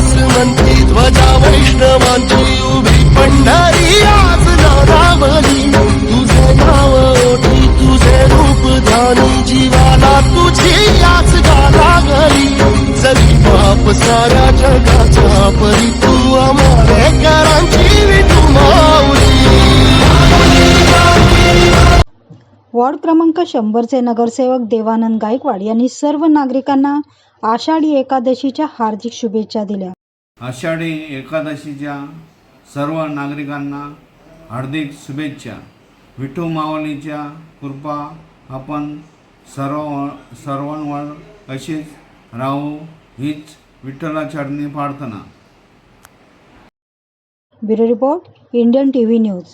आसवंती ध्वजा वैष्णवांची उभी पंढरी आज नादावली तुझे नाव ओठी तुझे रूप धानी जीवाला तुझी याच गाला घरी जरी पाप साऱ्या जगाच्या परी तू वॉर्ड क्रमांक शंभरचे नगरसेवक देवानंद गायकवाड यांनी सर्व नागरिकांना आषाढी एकादशीच्या हार्दिक शुभेच्छा दिल्या. आषाढी एकादशीच्या सर्व नागरिकांना हार्दिक शुभेच्छा. विठू माऊलीच्या कृपा आपण सर्व सर्वांवर अशीच राहू हीच विठ्ठला चरणी प्रार्थना. Bureau report Indian T V news.